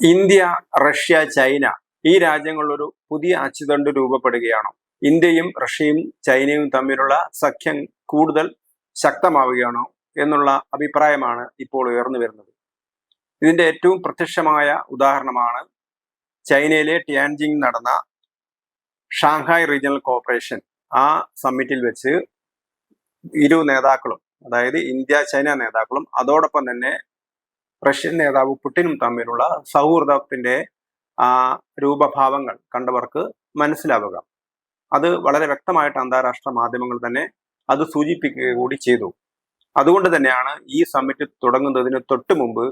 India Russia China ഈ രാജ്യങ്ങളിലൊരു പുതിയ അച്ചുതണ്ട് രൂപപ്പെടുകയാണോ. ഇന്ത്യയും റഷ്യയും ചൈനയും തമ്മിലുള്ള സഖ്യം കൂടുതൽ ശക്തമാവുകയാണോ എന്നുള്ള അഭിപ്രായമാണ് ഇപ്പോൾ ഉയർന്നു വരുന്നത്. ഇതിന്റെ ഏറ്റവും പ്രത്യക്ഷമായ ഉദാഹരണമാണ് ചൈനയിലെ ടിയാൻജിങ് നടന്ന ഷാങ്ഹായ് റീജിയണൽ കോർപ്പറേഷൻ. ആ സമ്മിറ്റിൽ വെച്ച് ഇരു നേതാക്കളും അതായത് ഇന്ത്യ ചൈന നേതാക്കളും അതോടൊപ്പം തന്നെ റഷ്യൻ നേതാവ് പുടിനും തമ്മിലുള്ള സൗഹൃദത്തിന്റെ ആ രൂപഭാവങ്ങൾ കണ്ടവർക്ക് മനസ്സിലാവുക. അത് വളരെ വ്യക്തമായിട്ട് അന്താരാഷ്ട്ര മാധ്യമങ്ങൾ തന്നെ അത് സൂചിപ്പിക്കുക കൂടി ചെയ്തു. അതുകൊണ്ട് തന്നെയാണ് ഈ സമ്മിറ്റ് തുടങ്ങുന്നതിന് തൊട്ട് മുമ്പ്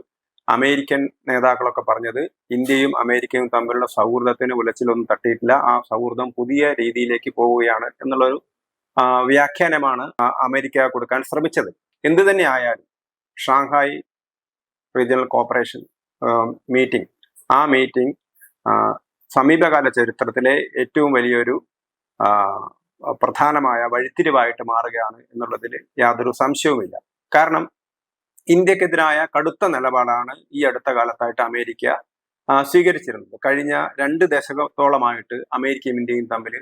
അമേരിക്കൻ നേതാക്കളൊക്കെ പറഞ്ഞത് ഇന്ത്യയും അമേരിക്കയും തമ്മിലുള്ള സൗഹൃദത്തിന് ഉലച്ചിലൊന്നും തട്ടിയിട്ടില്ല ആ സൗഹൃദം പുതിയ രീതിയിലേക്ക് പോവുകയാണ് എന്നുള്ളൊരു വ്യാഖ്യാനമാണ് അമേരിക്ക കൊടുക്കാൻ ശ്രമിച്ചത്. എന്തു തന്നെ ആയാലും ഷാങ്ഹായ് റീജിയണൽ കോർപ്പറേഷൻ മീറ്റിംഗ് ആ മീറ്റിംഗ് സമീപകാല ചരിത്രത്തിലെ ഏറ്റവും വലിയൊരു പ്രധാനമായ വഴിത്തിരിവായിട്ട് മാറുകയാണ് എന്നുള്ളതിൽ യാതൊരു സംശയവുമില്ല. കാരണം ഇന്ത്യക്കെതിരായ കടുത്ത നിലപാടാണ് ഈ അടുത്ത കാലത്തായിട്ട് അമേരിക്ക സ്വീകരിച്ചിരുന്നത്. കഴിഞ്ഞ രണ്ട് ദശകത്തോളമായിട്ട് അമേരിക്കയും ഇന്ത്യയും തമ്മിൽ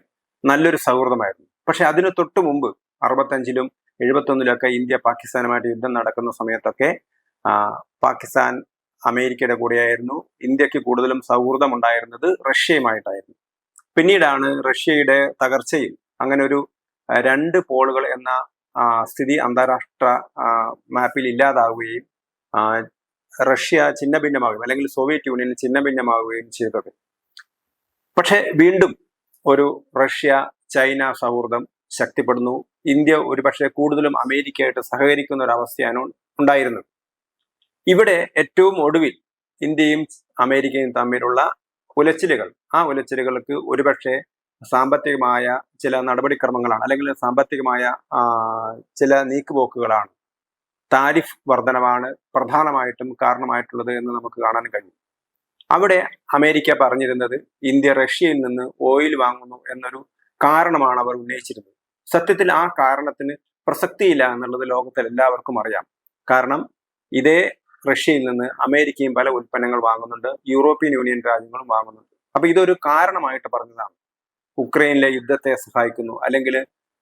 നല്ലൊരു സൗഹൃദമായിരുന്നു. പക്ഷെ അതിന് തൊട്ട് മുമ്പ് അറുപത്തഞ്ചിലും എഴുപത്തൊന്നിലൊക്കെ ഇന്ത്യ പാകിസ്ഥാനുമായിട്ട് യുദ്ധം നടക്കുന്ന സമയത്തൊക്കെ പാകിസ്ഥാൻ അമേരിക്കയുടെ കൂടെയായിരുന്നു. ഇന്ത്യയ്ക്ക് കൂടുതലും സൗഹൃദം ഉണ്ടായിരുന്നത് റഷ്യയുമായിട്ടായിരുന്നു. പിന്നീടാണ് റഷ്യയുടെ തകർച്ചയിൽ അങ്ങനെ ഒരു രണ്ട് പോളുകൾ എന്ന സ്ഥിതി അന്താരാഷ്ട്ര മാപ്പിൽ ഇല്ലാതാവുകയും റഷ്യ ഛിന്നഭിന്നമാവുകയും അല്ലെങ്കിൽ സോവിയറ്റ് യൂണിയൻ ഛിന്നഭിന്നമാവുകയും ചെയ്തത്. പക്ഷെ വീണ്ടും ഒരു റഷ്യ ചൈന സൗഹൃദം ശക്തിപ്പെടുന്നു. ഇന്ത്യ ഒരുപക്ഷെ കൂടുതലും അമേരിക്കയായിട്ട് സഹകരിക്കുന്ന ഒരു അവസ്ഥയാണ് ഉണ്ടായിരുന്നത്. ഇവിടെ ഏറ്റവും ഒടുവിൽ ഇന്ത്യയും അമേരിക്കയും തമ്മിലുള്ള ഉലച്ചിലുകൾ. ആ ഉലച്ചിലുകൾക്ക് ഒരുപക്ഷെ സാമ്പത്തികമായ ചില നടപടിക്രമങ്ങളാണ് അല്ലെങ്കിൽ സാമ്പത്തികമായ ചില നീക്കുപോക്കുകളാണ്. താരിഫ് വർധനമാണ് പ്രധാനമായിട്ടും കാരണമായിട്ടുള്ളത് എന്ന് നമുക്ക് കാണാൻ കഴിയും. അവിടെ അമേരിക്ക പറഞ്ഞിരുന്നത് ഇന്ത്യ റഷ്യയിൽ നിന്ന് ഓയിൽ വാങ്ങുന്നു എന്നൊരു കാരണമാണ് അവർ ഉന്നയിച്ചിരുന്നത്. സത്യത്തിൽ ആ കാരണത്തിന് പ്രസക്തിയില്ല എന്നുള്ളത് ലോകത്തിൽ എല്ലാവർക്കും അറിയാം. കാരണം ഇതേ റഷ്യയിൽ നിന്ന് അമേരിക്കയും പല ഉൽപ്പന്നങ്ങൾ വാങ്ങുന്നുണ്ട് യൂറോപ്യൻ യൂണിയൻ രാജ്യങ്ങളും വാങ്ങുന്നുണ്ട്. അപ്പൊ ഇതൊരു കാരണമായിട്ട് പറഞ്ഞതാണ്. ഉക്രൈനിലെ യുദ്ധത്തെ സഹായിക്കുന്നു അല്ലെങ്കിൽ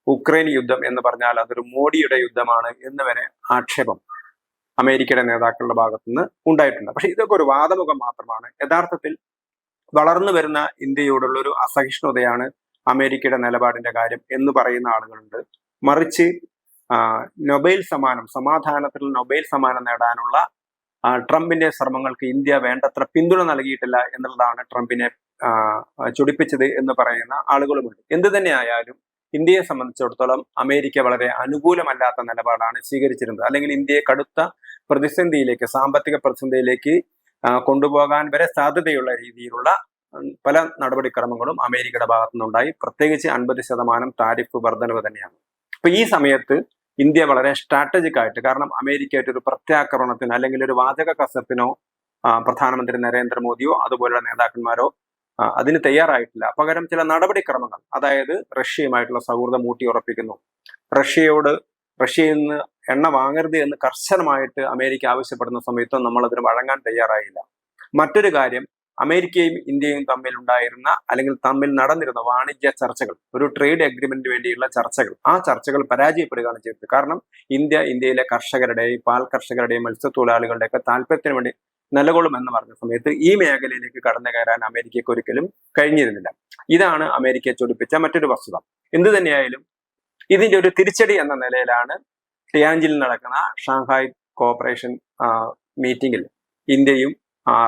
ഉക്രൈൻ യുദ്ധം എന്ന് പറഞ്ഞാൽ അതൊരു മോഡിയുടെ യുദ്ധമാണ് എന്ന് വരെ ആക്ഷേപം അമേരിക്കയുടെ നേതാക്കളുടെ ഭാഗത്തുനിന്ന് ഉണ്ടായിട്ടുണ്ട്. പക്ഷെ ഇതൊക്കെ ഒരു വാദമുഖം മാത്രമാണ്. യഥാർത്ഥത്തിൽ വളർന്നു വരുന്ന ഇന്ത്യയോടുള്ള ഒരു അസഹിഷ്ണുതയാണ് അമേരിക്കയുടെ നിലപാടിന്റെ കാര്യം എന്ന് പറയുന്ന ആളുകളുണ്ട്. മറിച്ച് നൊബൈൽ സമ്മാനം സമാധാനത്തിൽ നൊബൈൽ സമ്മാനം നേടാനുള്ള ട്രംപിന്റെ ശ്രമങ്ങൾക്ക് ഇന്ത്യ വേണ്ടത്ര പിന്തുണ നൽകിയിട്ടില്ല എന്നുള്ളതാണ് ട്രംപിനെ ചൊടിപ്പിച്ചത് എന്ന് പറയുന്ന ആളുകളുമുണ്ട്. എന്തു തന്നെ ആയാലും ഇന്ത്യയെ സംബന്ധിച്ചിടത്തോളം അമേരിക്ക വളരെ അനുകൂലമല്ലാത്ത നിലപാടാണ് സ്വീകരിച്ചിരുന്നത്. അല്ലെങ്കിൽ ഇന്ത്യയെ കടുത്ത പ്രതിസന്ധിയിലേക്ക് സാമ്പത്തിക പ്രതിസന്ധിയിലേക്ക് കൊണ്ടുപോകാൻ വരെ സാധ്യതയുള്ള രീതിയിലുള്ള പല നടപടിക്രമങ്ങളും അമേരിക്കയുടെ ഭാഗത്തുനിന്നുണ്ടായി. പ്രത്യേകിച്ച് അൻപത് ശതമാനം താരിഫ് വർധനവ് തന്നെയാണ്. അപ്പൊ ഈ സമയത്ത് ഇന്ത്യ വളരെ സ്ട്രാറ്റജിക് ആയിട്ട് കാരണം അമേരിക്കയായിട്ട് ഒരു പ്രത്യാക്രമണത്തിന് അല്ലെങ്കിൽ ഒരു വാചക കസത്തിനോ ആ, പ്രധാനമന്ത്രി നരേന്ദ്രമോദിയോ അതുപോലുള്ള നേതാക്കന്മാരോ അതിന് തയ്യാറായിട്ടില്ല. പകരം ചില നടപടിക്രമങ്ങൾ അതായത് റഷ്യയുമായിട്ടുള്ള സൗഹൃദം ഊട്ടിയുറപ്പിക്കുന്നു. റഷ്യയോട് റഷ്യയിൽ നിന്ന് എണ്ണ വാങ്ങരുത് എന്ന് കർശനമായിട്ട് അമേരിക്ക ആവശ്യപ്പെടുന്ന സമയത്തും നമ്മൾ അതിന് വഴങ്ങാൻ തയ്യാറായില്ല. മറ്റൊരു കാര്യം അമേരിക്കയും ഇന്ത്യയും തമ്മിൽ ഉണ്ടായിരുന്ന അല്ലെങ്കിൽ തമ്മിൽ നടന്നിരുന്ന വാണിജ്യ ചർച്ചകൾ ഒരു ട്രേഡ് അഗ്രിമെന്റിന് വേണ്ടിയുള്ള ചർച്ചകൾ ആ ചർച്ചകൾ പരാജയപ്പെടുകയാണ് ചെയ്തത്. കാരണം ഇന്ത്യ ഇന്ത്യയിലെ കർഷകരുടെയും പാൽ കർഷകരുടെയും മത്സ്യത്തൊഴിലാളികളുടെയൊക്കെ താല്പര്യത്തിന് വേണ്ടി നിലകൊള്ളും എന്ന് പറഞ്ഞ സമയത്ത് ഈ മേഖലയിലേക്ക് കടന്നു കയറാൻ അമേരിക്കയ്ക്ക് ഒരിക്കലും കഴിഞ്ഞിരുന്നില്ല. ഇതാണ് അമേരിക്കയെ ചൊടിപ്പിച്ച മറ്റൊരു വസ്തുത. എന്തു തന്നെയായാലും ഇതിന്റെ ഒരു തിരിച്ചടി എന്ന നിലയിലാണ് ടിയാഞ്ചിൽ നടക്കുന്ന ഷാങ്ഹായ് കോപ്പറേഷൻ മീറ്റിംഗിൽ ഇന്ത്യയും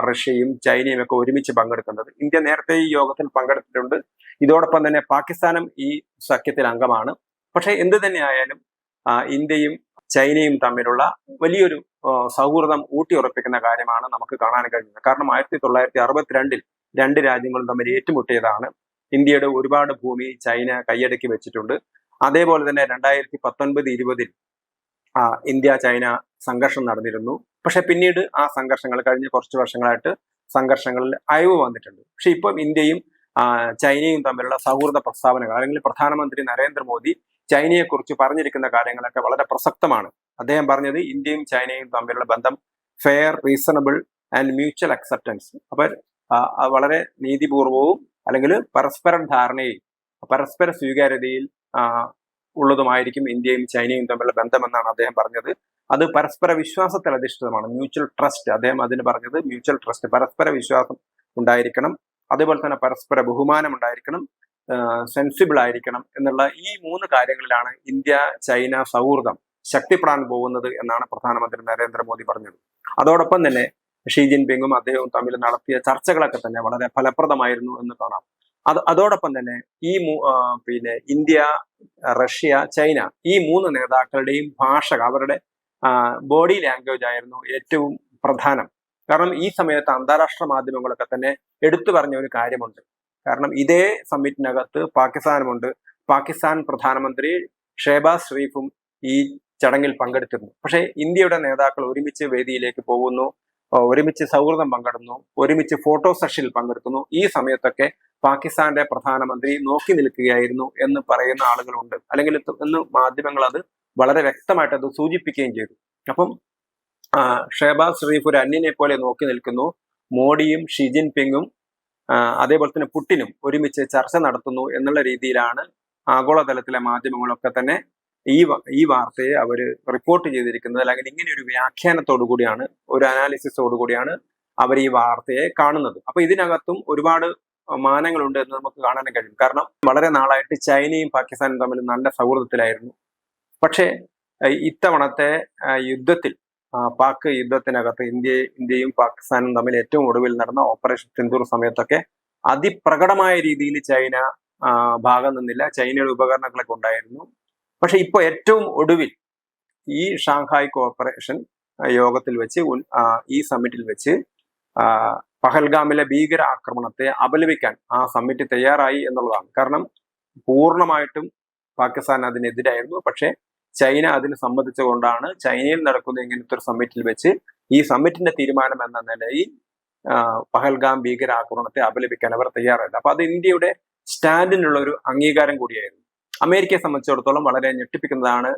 റഷ്യയും ചൈനയും ഒക്കെ ഒരുമിച്ച് പങ്കെടുക്കുന്നത്. ഇന്ത്യ നേരത്തെ ഈ യോഗത്തിൽ പങ്കെടുത്തിട്ടുണ്ട്. ഇതോടൊപ്പം തന്നെ പാകിസ്ഥാനും ഈ സഖ്യത്തിൽ അംഗമാണ്. പക്ഷെ എന്ത് തന്നെയായാലും ഇന്ത്യയും ചൈനയും തമ്മിലുള്ള വലിയൊരു സൗഹൃദം ഊട്ടിയുറപ്പിക്കുന്ന കാര്യമാണ് നമുക്ക് കാണാൻ കഴിയുന്നത്. കാരണം ആയിരത്തി തൊള്ളായിരത്തി അറുപത്തിരണ്ടിൽ രണ്ട് രാജ്യങ്ങളും തമ്മിൽ ഏറ്റുമുട്ടിയതാണ്. ഇന്ത്യയുടെ ഒരുപാട് ഭൂമി ചൈന കൈയടക്കി വെച്ചിട്ടുണ്ട്. അതേപോലെ തന്നെ രണ്ടായിരത്തി പത്തൊൻപത് ഇരുപതിൽ ഇന്ത്യ ചൈന സംഘർഷം നടന്നിരുന്നു. പക്ഷെ പിന്നീട് ആ സംഘർഷങ്ങൾ കഴിഞ്ഞ കുറച്ച് വർഷങ്ങളായിട്ട് സംഘർഷങ്ങളിൽ അയവ് വന്നിട്ടുണ്ട്. പക്ഷെ ഇപ്പം ഇന്ത്യയും ചൈനയും തമ്മിലുള്ള സൗഹൃദ പ്രസ്താവനകൾ അല്ലെങ്കിൽ പ്രധാനമന്ത്രി നരേന്ദ്രമോദി ചൈനയെക്കുറിച്ച് പറഞ്ഞിരിക്കുന്ന കാര്യങ്ങളൊക്കെ വളരെ പ്രസക്തമാണ്. അദ്ദേഹം പറഞ്ഞത് ഇന്ത്യയും ചൈനയും തമ്മിലുള്ള ബന്ധം fair reasonable and mutual acceptance അപ്പൊ വളരെ നീതിപൂർവവും അല്ലെങ്കിൽ പരസ്പരം ധാരണയിൽ പരസ്പര സ്വീകാര്യതയിൽ ഉള്ളതുമായിരിക്കും ഇന്ത്യയും ചൈനയും തമ്മിലുള്ള ബന്ധമെന്നാണ് അദ്ദേഹം പറഞ്ഞത്. അത് പരസ്പര വിശ്വാസത്തിൽ അധിഷ്ഠിതമാണ്. മ്യൂച്വൽ ട്രസ്റ്റ് അദ്ദേഹം അതിന് പറഞ്ഞത് മ്യൂച്വൽ ട്രസ്റ്റ് പരസ്പര വിശ്വാസം ഉണ്ടായിരിക്കണം. അതേപോലെ തന്നെ പരസ്പര ബഹുമാനം ഉണ്ടായിരിക്കണം. സെൻസിബിൾ ആയിരിക്കണം എന്നുള്ള ഈ മൂന്ന് കാര്യങ്ങളിലാണ് ഇന്ത്യ ചൈന സൗഹൃദം ശക്തിപ്പെടാൻ പോകുന്നത് എന്നാണ് പ്രധാനമന്ത്രി നരേന്ദ്രമോദി പറഞ്ഞത്. അതോടൊപ്പം തന്നെ ഷീ ജിൻപിങ്ങും അദ്ദേഹവും തമ്മിൽ നടത്തിയ ചർച്ചകളൊക്കെ തന്നെ വളരെ ഫലപ്രദമായിരുന്നു എന്ന് കാണാം. അത് അതോടൊപ്പം തന്നെ ഈ പിന്നെ ഇന്ത്യ റഷ്യ ചൈന ഈ മൂന്ന് നേതാക്കളുടെയും ഭാഷ അവരുടെ ബോഡി ലാംഗ്വേജ് ആയിരുന്നു ഏറ്റവും പ്രധാനം. കാരണം ഈ സമയത്ത് അന്താരാഷ്ട്ര മാധ്യമങ്ങളൊക്കെ തന്നെ എടുത്തു പറഞ്ഞ ഒരു കാര്യമുണ്ട്. കാരണം ഇതേ സമ്മിറ്റിനകത്ത് പാകിസ്ഥാനുമുണ്ട്. പാകിസ്ഥാൻ പ്രധാനമന്ത്രി ഷേബാസ് ഷെരീഫും ഈ ചടങ്ങിൽ പങ്കെടുത്തിരുന്നു. പക്ഷേ ഇന്ത്യയുടെ നേതാക്കൾ ഒരുമിച്ച് വേദിയിലേക്ക് പോകുന്നു ഒരുമിച്ച് സൗഹൃദം പങ്കിടുന്നു ഒരുമിച്ച് ഫോട്ടോ സെഷനിൽ പങ്കെടുക്കുന്നു. ഈ സമയത്തൊക്കെ പാകിസ്ഥാന്റെ പ്രധാനമന്ത്രി നോക്കി നിൽക്കുകയായിരുന്നു എന്ന് പറയുന്ന ആളുകളുണ്ട്. അല്ലെങ്കിൽ ഇന്ന് മാധ്യമങ്ങൾ അത് വളരെ വ്യക്തമായിട്ട് അത് സൂചിപ്പിക്കുകയും ചെയ്തു. അപ്പം ഷെഹബാസ് ഷെരീഫ് ഒരു അന്യനെ പോലെ നോക്കി നിൽക്കുന്നു. മോഡിയും ഷി ജിൻപിങ്ങും അതേപോലെ തന്നെ പുട്ടിനും ഒരുമിച്ച് ചർച്ച നടത്തുന്നു എന്നുള്ള രീതിയിലാണ് ആഗോളതലത്തിലെ മാധ്യമങ്ങളൊക്കെ തന്നെ ഈ ഈ വാർത്തയെ അവർ റിപ്പോർട്ട് ചെയ്തിരിക്കുന്നത്. അല്ലെങ്കിൽ ഇങ്ങനെ ഒരു വ്യാഖ്യാനത്തോടു കൂടിയാണ് ഒരു അനാലിസിസോടു കൂടിയാണ് അവർ ഈ വാർത്തയെ കാണുന്നത്. അപ്പൊ ഇതിനകത്തും ഒരുപാട് മാനങ്ങളുണ്ട് എന്ന് നമുക്ക് കാണാൻ കഴിയും. കാരണം വളരെ നാളായിട്ട് ചൈനയും പാകിസ്ഥാനും തമ്മിൽ നല്ല സൗഹൃദത്തിലായിരുന്നു. പക്ഷേ ഇത്തവണത്തെ യുദ്ധത്തിൽ പാക് യുദ്ധത്തിനകത്ത് ഇന്ത്യ ഇന്ത്യയും പാകിസ്ഥാനും തമ്മിൽ ഏറ്റവും ഒടുവിൽ നടന്ന ഓപ്പറേഷൻ സിന്ധൂർ സമയത്തൊക്കെ അതിപ്രകടമായ രീതിയിൽ ചൈന ഭാഗം നിന്നില്ല. ചൈനയുടെ ഉപകരണങ്ങളൊക്കെ ഉണ്ടായിരുന്നു. പക്ഷെ ഇപ്പോൾ ഏറ്റവും ഒടുവിൽ ഈ ഷാങ്ഹായ് കോപ്പറേഷൻ യോഗത്തിൽ വെച്ച് ഈ സമ്മിറ്റിൽ വെച്ച് പഹൽഗാമിലെ ഭീകര ആക്രമണത്തെ അപലപിക്കാൻ ആ സമ്മിറ്റ് തയ്യാറായി എന്നുള്ളതാണ്. കാരണം പൂർണമായിട്ടും പാകിസ്ഥാൻ അതിനെതിരായിരുന്നു. പക്ഷേ ചൈന അതിന് സമ്മതിച്ചുകൊണ്ടാണ് ചൈനയിൽ നടക്കുന്ന ഇങ്ങനത്തെ ഒരു സമ്മിറ്റിൽ വെച്ച് ഈ സമ്മിറ്റിന്റെ തീരുമാനം എന്ന നിലയിൽ പഹൽഗാം ഭീകരാക്രമണത്തെ അപലപിക്കാൻ അവർ തയ്യാറായില്ല അപ്പൊ അത് ഇന്ത്യയുടെ സ്റ്റാൻഡിനുള്ള ഒരു അംഗീകാരം കൂടിയായിരുന്നു. അമേരിക്കയെ സംബന്ധിച്ചിടത്തോളം വളരെ ഞെട്ടിപ്പിക്കുന്നതാണ്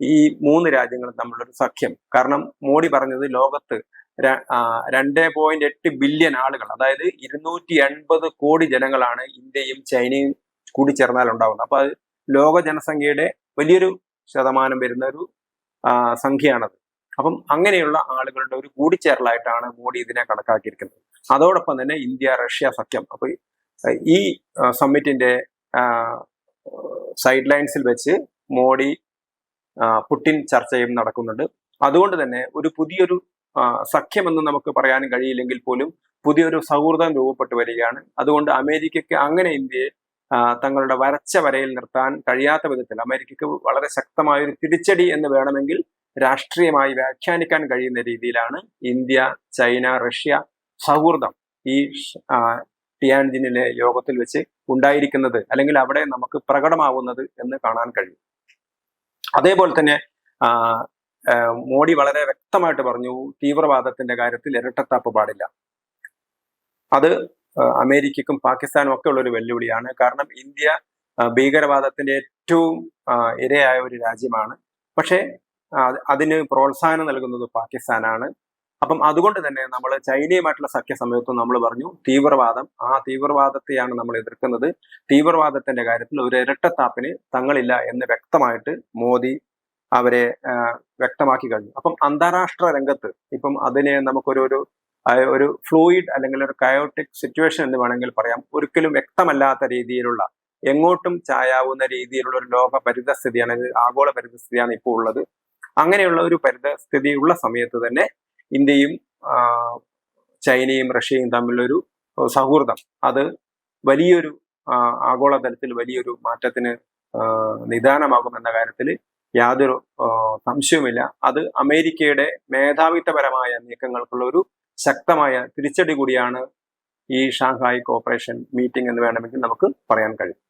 ഈ മൂന്ന് രാജ്യങ്ങളും തമ്മിലുള്ള ഒരു സഖ്യം. കാരണം മോഡി പറഞ്ഞത് ലോകത്ത് രണ്ട് പോയിന്റ് എട്ട് ബില്യൺ ആളുകൾ അതായത് ഇരുന്നൂറ്റി എൺപത് കോടി ജനങ്ങളാണ് ഇന്ത്യയും ചൈനയും കൂടി ചേർന്നാൽ ഉണ്ടാവുന്നത് അപ്പൊ അത് ലോക ജനസംഖ്യയുടെ വലിയൊരു ശതമാനം വരുന്ന ഒരു സംഖ്യയാണത്. അപ്പം അങ്ങനെയുള്ള ആളുകളുടെ ഒരു കൂടിച്ചേരലായിട്ടാണ് മോഡി ഇതിനെ കണക്കാക്കിയിരിക്കുന്നത്. അതോടൊപ്പം തന്നെ ഇന്ത്യ റഷ്യ സഖ്യം. അപ്പൊ ഈ- സമ്മിറ്റിന്റെ സൈഡ് ലൈൻസിൽ വെച്ച് മോഡി പുട്ടിൻ ചർച്ചയും നടക്കുന്നുണ്ട്. അതുകൊണ്ട് തന്നെ ഒരു പുതിയൊരു സഖ്യമെന്ന് നമുക്ക് പറയാനും കഴിയില്ലെങ്കിൽ പോലും പുതിയൊരു സൗഹൃദം രൂപപ്പെട്ടു വരികയാണ്. അതുകൊണ്ട് അമേരിക്കയ്ക്ക് അങ്ങനെ ഇന്ത്യയെ തങ്ങളുടെ വരച്ച വരയിൽ നിർത്താൻ കഴിയാത്ത വിധത്തിൽ അമേരിക്കയ്ക്ക് വളരെ ശക്തമായ ഒരു തിരിച്ചടി എന്ന് വേണമെങ്കിൽ രാഷ്ട്രീയമായി വ്യാഖ്യാനിക്കാൻ കഴിയുന്ന രീതിയിലാണ് ഇന്ത്യ ചൈന റഷ്യ സൗഹൃദം ഈ ടിയാൻജിനിലെ യോഗത്തിൽ വെച്ച് ഉണ്ടായിരിക്കുന്നത് അല്ലെങ്കിൽ അവിടെ നമുക്ക് പ്രകടമാവുന്നത് എന്ന് കാണാൻ കഴിയും. അതേപോലെ തന്നെ മോഡി വളരെ വ്യക്തമായിട്ട് പറഞ്ഞു തീവ്രവാദത്തിന്റെ കാര്യത്തിൽ ഇരട്ടത്താപ്പ് പാടില്ല. അത് അമേരിക്കക്കും പാകിസ്ഥാനും ഒക്കെ ഉള്ള ഒരു വെല്ലുവിളിയാണ്. കാരണം ഇന്ത്യ ഭീകരവാദത്തിന്റെ ഏറ്റവും ഇരയായ ഒരു രാജ്യമാണ്. പക്ഷേ അതിന് പ്രോത്സാഹനം നൽകുന്നത് പാകിസ്ഥാനാണ്. അപ്പം അതുകൊണ്ട് തന്നെ നമ്മൾ ചൈനയുമായിട്ടുള്ള സഖ്യ സമയത്തും നമ്മൾ പറഞ്ഞു തീവ്രവാദം. ആ തീവ്രവാദത്തെയാണ് നമ്മൾ എതിർക്കുന്നത്. തീവ്രവാദത്തിന്റെ കാര്യത്തിൽ ഒരു ഇരട്ടത്താപ്പിന് തങ്ങളില്ല എന്ന് വ്യക്തമായിട്ട് മോദി അവരെ വ്യക്തമാക്കി കഴിഞ്ഞു. അപ്പം അന്താരാഷ്ട്ര രംഗത്ത് ഇപ്പം അതിനെ നമുക്കൊരു ഒരു ഒരു ഫ്ലൂയിഡ് അല്ലെങ്കിൽ ഒരു കയോട്ടിക് സിറ്റുവേഷൻ എന്ന് വേണമെങ്കിൽ പറയാം. ഒരിക്കലും വ്യക്തമല്ലാത്ത രീതിയിലുള്ള എങ്ങോട്ടും ചായാവുന്ന രീതിയിലുള്ള ഒരു ലോക പരിതസ്ഥിതിയാണ് ആഗോള പരിതസ്ഥിതിയാണ് ഇപ്പോൾ ഉള്ളത്. അങ്ങനെയുള്ള ഒരു പരിതസ്ഥിതി ഉള്ള സമയത്ത് തന്നെ ഇന്ത്യയും ചൈനയും റഷ്യയും തമ്മിലൊരു സൗഹൃദം. അത് വലിയൊരു ആഗോളതലത്തിൽ വലിയൊരു മാറ്റത്തിന് നിദാനമാകും എന്ന കാര്യത്തിൽ യാതൊരു സംശയവുമില്ല. അത് അമേരിക്കയുടെ മേധാവിത്വപരമായ നീക്കങ്ങൾക്കുള്ള ഒരു ശക്തമായ തിരിച്ചടി കൂടിയാണ് ഈ ഷാങ്ഹായ് കോപ്പറേഷൻ മീറ്റിംഗ് എന്ന് വേണമെങ്കിൽ നമുക്ക് പറയാൻ കഴിയും.